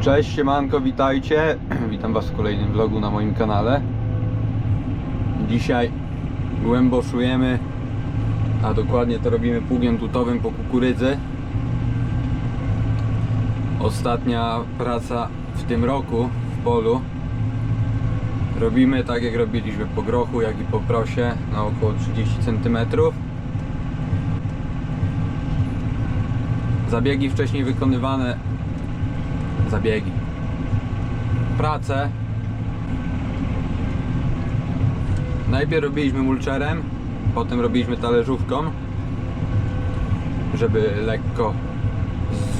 Cześć, siemanko, witajcie. Witam Was w kolejnym vlogu na moim kanale. Dzisiaj głęboszujemy, a dokładnie to robimy pługiem tutowym po kukurydzy. Ostatnia praca w tym roku w polu. Robimy tak jak robiliśmy po grochu, jak i po prosie na około 30 cm. Zabiegi wcześniej wykonywane zabiegi. Pracę. Najpierw robiliśmy mulczerem, potem robiliśmy talerzówką, żeby lekko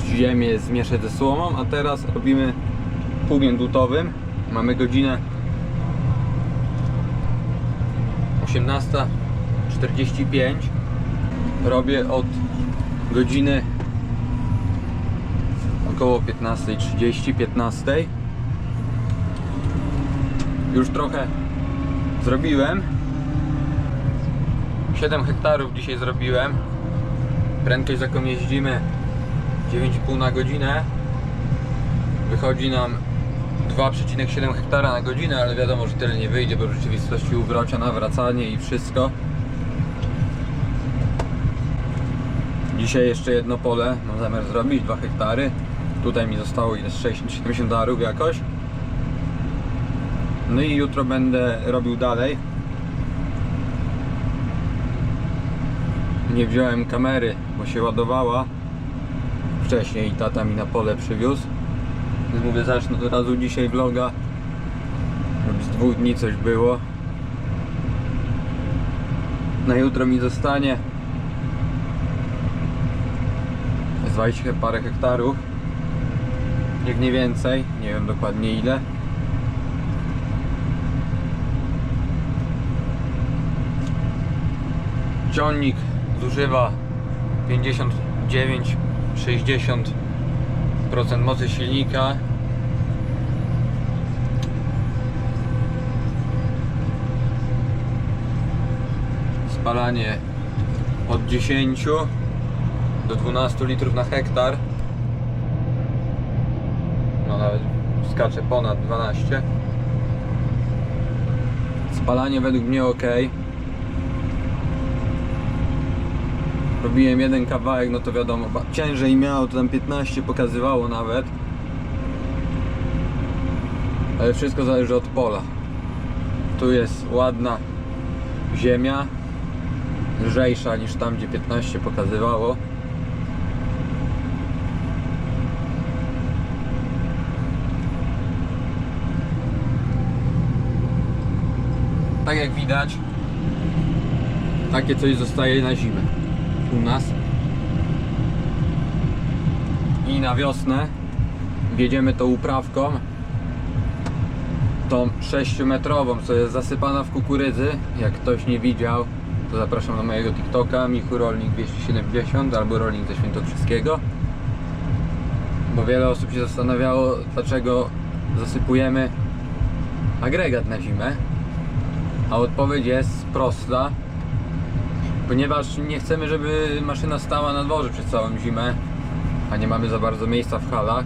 ziemię zmieszać ze słomą, a teraz robimy pługiem dutowym. Mamy godzinę 18.45. Robię od godziny około 15.30, 15. Już trochę zrobiłem. 7 hektarów dzisiaj zrobiłem. Prędkość jaką jeździmy 9,5 na godzinę. Wychodzi nam 2,7 hektara na godzinę, ale wiadomo, że tyle nie wyjdzie, bo w rzeczywistości uwrocia, nawracanie i wszystko. Dzisiaj jeszcze jedno pole mam zamiar zrobić, 2 hektary. Tutaj mi zostało ile? 60-70 darów jakoś. No i jutro będę robił dalej. Nie wziąłem kamery, bo się ładowała. Wcześniej tata mi na pole przywiózł. Więc mówię, zacznę od razu dzisiaj vloga. Z dwóch dni coś było. Na jutro mi zostanie z 20 parę hektarów. Jak nie więcej, nie wiem dokładnie ile. Ciągnik zużywa 59-60% mocy silnika. Spalanie od 10 do 12 litrów na hektar. Nawet skacze ponad 12. Spalanie według mnie ok. Robiłem jeden kawałek, no to wiadomo, ciężej miało, to tam 15 pokazywało nawet. Ale wszystko zależy od pola. Tu jest ładna ziemia, lżejsza niż tam, gdzie 15 pokazywało. Tak jak widać, takie coś zostaje na zimę u nas. I na wiosnę wjedziemy tą uprawką, tą 6-metrową, co jest zasypana w kukurydzy. Jak ktoś nie widział, to zapraszam na mojego TikToka, Michu Rolnik 270 albo Rolnik ze Świętokrzyskiego. Bo wiele osób się zastanawiało, dlaczego zasypujemy agregat na zimę. A odpowiedź jest prosta. Ponieważ nie chcemy, żeby maszyna stała na dworze przez całą zimę, a nie mamy za bardzo miejsca w halach.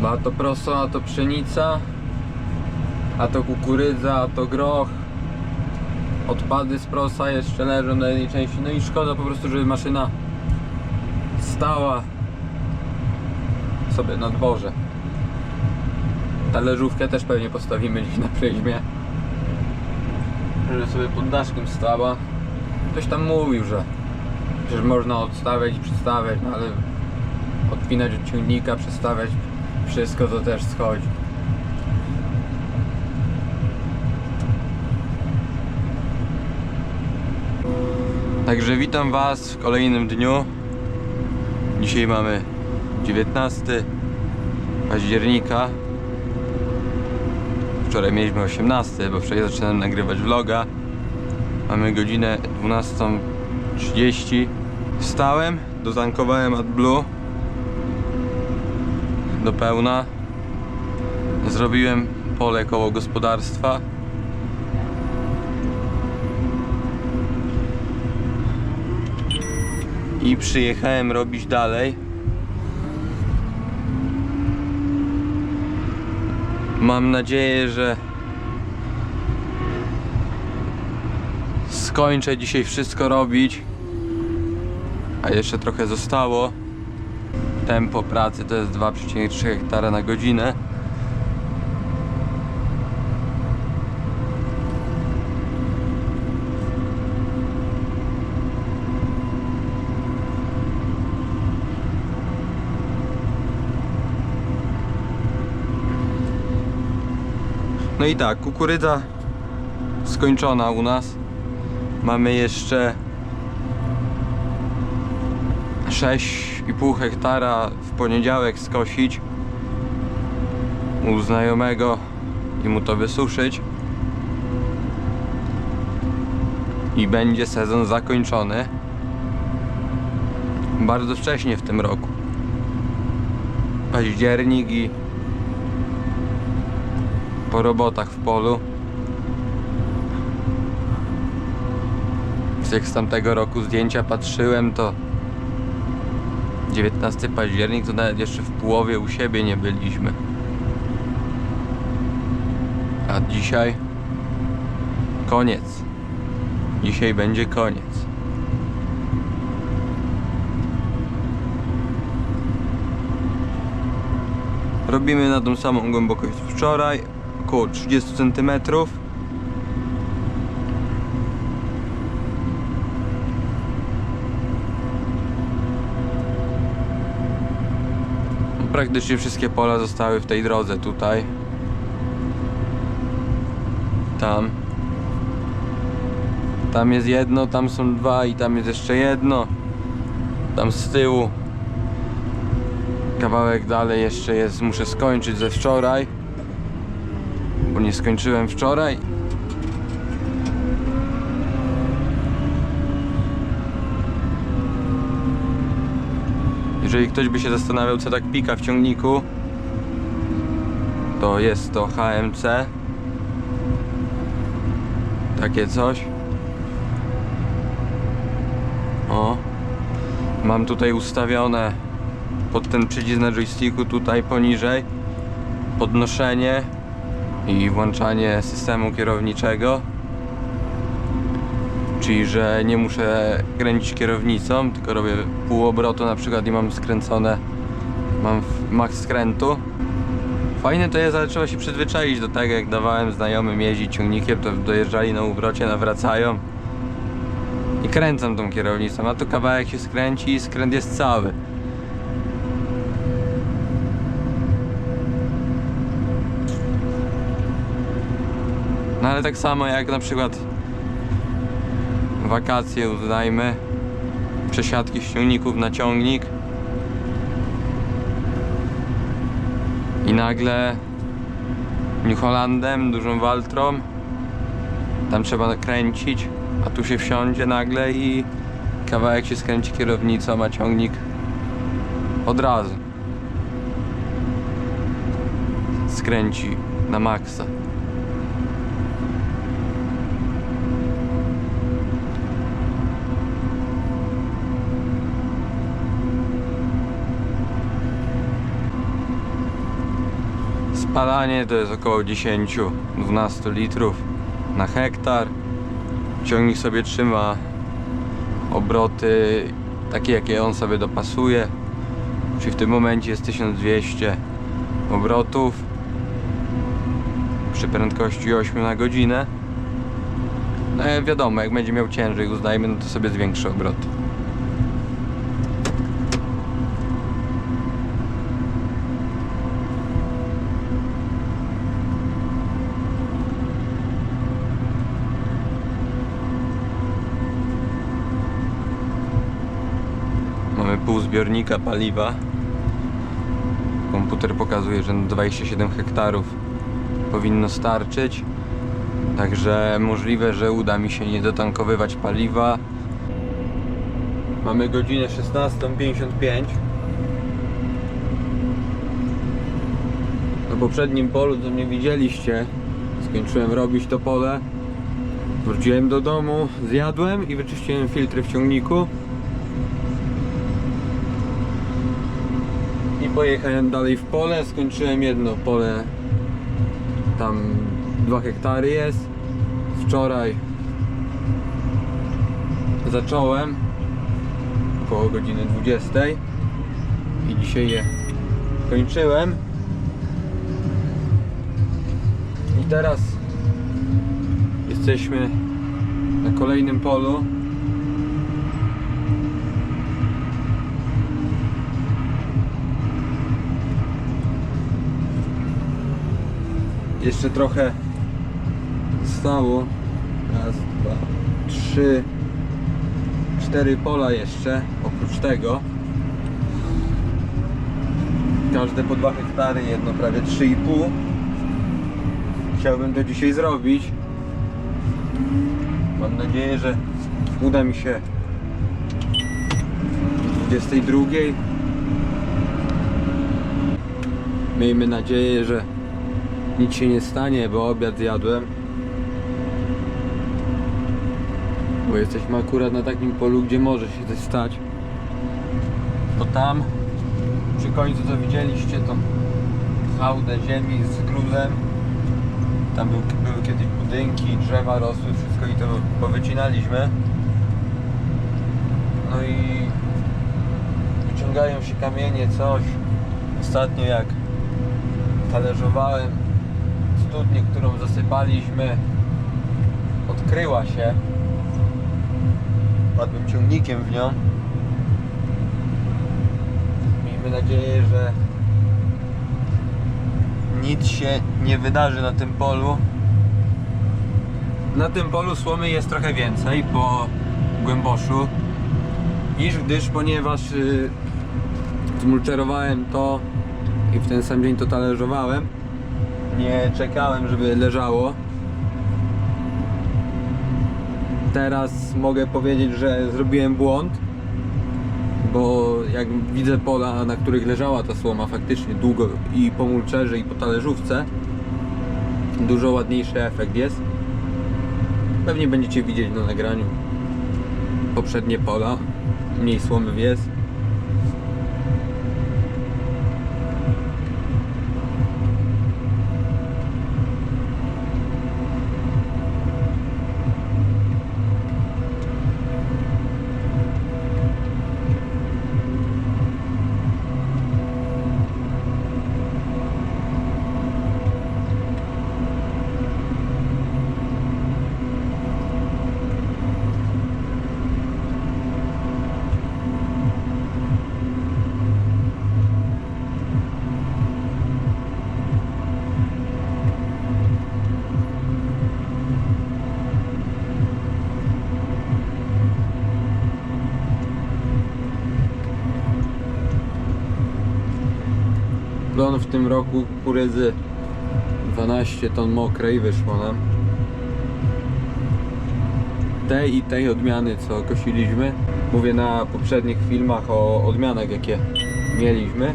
Bo a to proso, a to pszenica, a to kukurydza, a to groch. Odpady z prosa jeszcze leżą na jednej części. No i szkoda po prostu, żeby maszyna stała sobie na dworze. Talerzówkę też pewnie postawimy gdzieś na przeźmie. Żeby sobie pod daszkiem stała. Ktoś tam mówił, że przecież można odstawiać i przystawiać, no ale odpinać od ciągnika, przestawiać wszystko to też schodzi. Także witam Was w kolejnym dniu. Dzisiaj mamy 19 października. Wczoraj mieliśmy 18, bo wczoraj zaczynałem nagrywać vloga. Mamy godzinę 12.30. Wstałem, dotankowałem AdBlue do pełna. Zrobiłem pole koło gospodarstwa. I przyjechałem robić dalej. Mam nadzieję, że skończę dzisiaj wszystko robić. A jeszcze trochę zostało. Tempo pracy to jest 2,3 hektara na godzinę. No i tak, kukurydza skończona u nas. Mamy jeszcze 6,5 hektara w poniedziałek skosić u znajomego i mu to wysuszyć. I będzie sezon zakończony bardzo wcześnie w tym roku. Październik i po robotach w polu. Jak z tamtego roku zdjęcia patrzyłem, to 19 październik to nawet jeszcze w połowie u siebie nie byliśmy. A dzisiaj koniec. Dzisiaj będzie koniec. Robimy na tą samą głębokość wczoraj, około 30 cm. Praktycznie wszystkie pola zostały w tej drodze tutaj. Tam. Tam jest jedno, tam są dwa i tam jest jeszcze jedno. Tam z tyłu. Kawałek dalej jeszcze jest, muszę skończyć ze wczoraj. Nie skończyłem wczoraj. Jeżeli ktoś by się zastanawiał, co tak pika w ciągniku, to jest to HMC. Takie coś. O. Mam tutaj ustawione pod ten przycisk na joysticku tutaj poniżej podnoszenie i włączanie systemu kierowniczego. Czyli, że nie muszę kręcić kierownicą, tylko robię pół obrotu na przykład i mam skręcone, mam max skrętu. Fajne to jest, ale trzeba się przyzwyczaić do tego, jak dawałem znajomym jeździć ciągnikiem, to dojeżdżali na uwrocie, nawracają i kręcą tą kierownicą, a tu kawałek się skręci i skręt jest cały. No ale tak samo jak na przykład wakacje uznajmy, przesiadki z ciągników na ciągnik i nagle New Hollandem, dużą Waltrą tam trzeba kręcić, a tu się wsiądzie nagle i kawałek się skręci kierownicą, a ciągnik od razu skręci na maksa. Spalanie to jest około 10-12 litrów na hektar. Ciągnik sobie trzyma obroty takie, jakie on sobie dopasuje. Czyli w tym momencie jest 1200 obrotów przy prędkości 8 na godzinę. No wiadomo, jak będzie miał ciężej, uznajmy, no to sobie zwiększy obroty. Mamy pół zbiornika paliwa. Komputer pokazuje, że na 27 hektarów powinno starczyć. Także możliwe, że uda mi się nie dotankowywać paliwa. Mamy godzinę 16.55. Na poprzednim polu, co mnie widzieliście, skończyłem robić to pole. Wróciłem do domu, zjadłem i wyczyściłem filtry w ciągniku. Pojechałem dalej w pole, skończyłem jedno pole Tam 2 hektary jest. Wczoraj zacząłem około godziny 20 i dzisiaj je kończyłem. I teraz jesteśmy na kolejnym polu. Jeszcze trochę zostało. Raz, dwa, trzy, cztery pola jeszcze oprócz tego. Każde po 2 hektary, jedno prawie 3,5. Chciałbym to dzisiaj zrobić. Mam nadzieję, że uda mi się o 22. Miejmy nadzieję, że nic się nie stanie, bo obiad zjadłem. Bo jesteśmy akurat na takim polu, gdzie może się coś stać. To tam przy końcu co widzieliście tą hałdę ziemi z gruzem. Tam był, były kiedyś budynki, drzewa rosły, wszystko i to powycinaliśmy. No i wyciągają się kamienie, coś. Ostatnio jak talerzowałem studnię, którą zasypaliśmy, odkryła się. Padłem ciągnikiem w nią. Miejmy nadzieję, że nic się nie wydarzy na tym polu. Na tym polu słomy jest trochę więcej po głęboszu niż gdyż, ponieważ y, zmulczerowałem to i w ten sam dzień to talerzowałem. Nie czekałem, żeby leżało. Teraz mogę powiedzieć, że zrobiłem błąd, bo jak widzę pola, na których leżała ta słoma faktycznie długo i po mulczerze i po talerzówce, dużo ładniejszy efekt jest. Pewnie będziecie widzieć na nagraniu poprzednie pola, mniej słomy jest. Plon w tym roku kukurydzy 12 ton mokrej wyszło nam. Tej i tej odmiany co kosiliśmy. Mówię na poprzednich filmach o odmianach jakie mieliśmy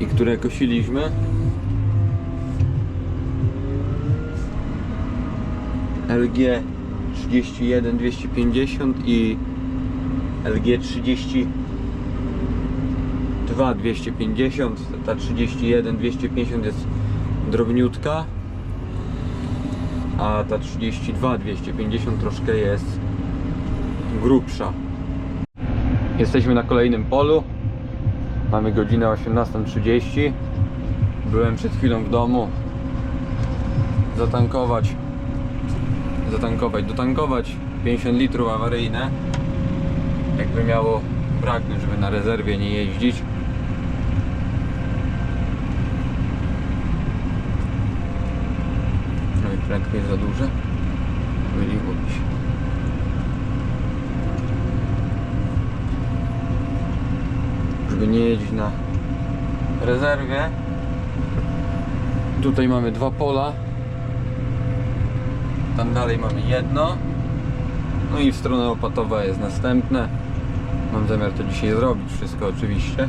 i które kosiliśmy. LG 31 250 i LG 30 2 250, ta 31 250 jest drobniutka, a ta 32 250 troszkę jest grubsza. Jesteśmy na kolejnym polu. Mamy godzinę 18.30. Byłem przed chwilą w domu. Zatankować. Zatankować, dotankować 50 litrów awaryjne. Jakby miało braknąć, żeby na rezerwie nie jeździć. No i prędkość za duże. Myliłoby się. Żeby nie jeździć na rezerwie. Tutaj mamy dwa pola. Tam dalej mamy jedno. No i w stronę Opatowa jest następne. Mam zamiar to dzisiaj zrobić wszystko oczywiście.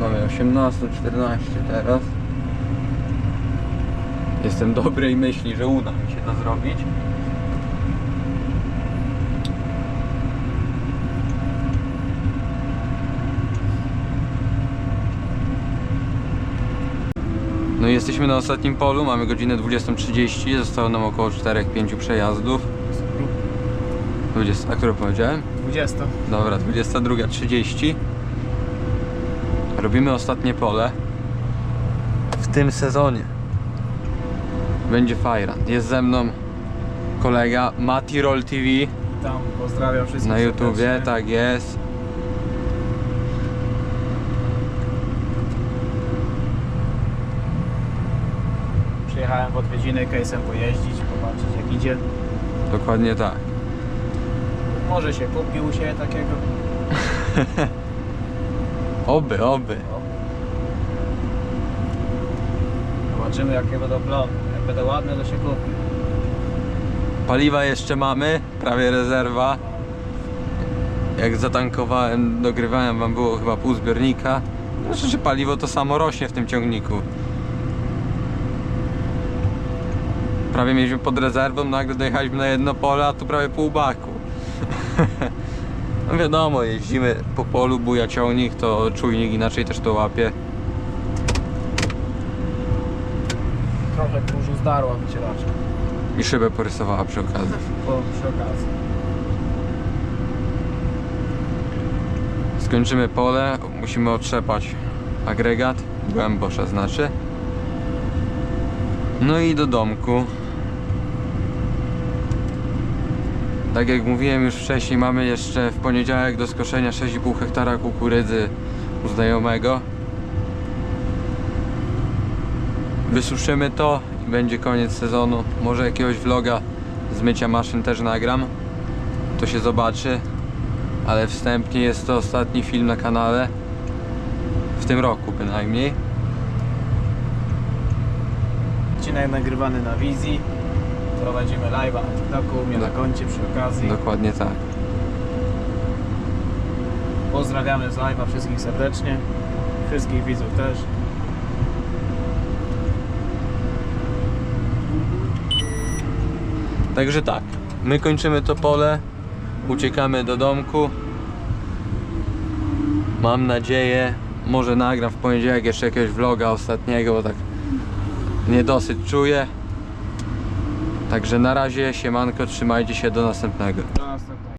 Mamy 18, 14 teraz. Jestem dobrej myśli, że uda mi się to zrobić. No i jesteśmy na ostatnim polu, mamy godzinę 20.30, zostało nam około 4-5 przejazdów. 20, a które powiedziałem? 20. Dobra, 22.30. Robimy ostatnie pole w tym sezonie. Będzie fajran. Jest ze mną kolega Mati Roll TV Tam pozdrawiam wszystkich na YouTubie, serdecznie. tak jest. Przyjechałem w odwiedziny case'em pojeździć, popatrzeć jak idzie. Dokładnie tak. Może się kupił się takiego. Oby, oby. Zobaczymy jakie będą plony. Jak będą ładne to się kupi. Paliwa jeszcze mamy, prawie rezerwa. Jak zatankowałem, dogrywałem wam było chyba pół zbiornika. Znaczy, że paliwo to samo rośnie w tym ciągniku. Prawie mieliśmy pod rezerwą, nagle dojechaliśmy na jedno pole, a tu prawie pół baku. No wiadomo, jeździmy po polu, buja ciągnik, to czujnik inaczej też to łapie. Trochę zdarła wycieraczka. I szybę porysowała przy okazji. Po, przy okazji. Skończymy pole, musimy otrzepać agregat, głębosza znaczy. No i do domku. Tak jak mówiłem już wcześniej, mamy jeszcze w poniedziałek do skoszenia 6,5 hektara kukurydzy u znajomego. Wysuszymy to będzie koniec sezonu. Może jakiegoś vloga z mycia maszyn też nagram. To się zobaczy ale wstępnie jest to ostatni film na kanale w tym roku bynajmniej. Odcinek nagrywany na wizji. Prowadzimy live'a na TikToku, u mnie na Dok- koncie przy okazji. Dokładnie tak. Pozdrawiamy z live'a wszystkich serdecznie. Wszystkich widzów też. Także tak, my kończymy to pole, uciekamy do domku. Mam nadzieję, może nagram w poniedziałek jeszcze jakiegoś vloga ostatniego, bo tak niedosyt czuję. Także na razie, siemanko, trzymajcie się, do następnego.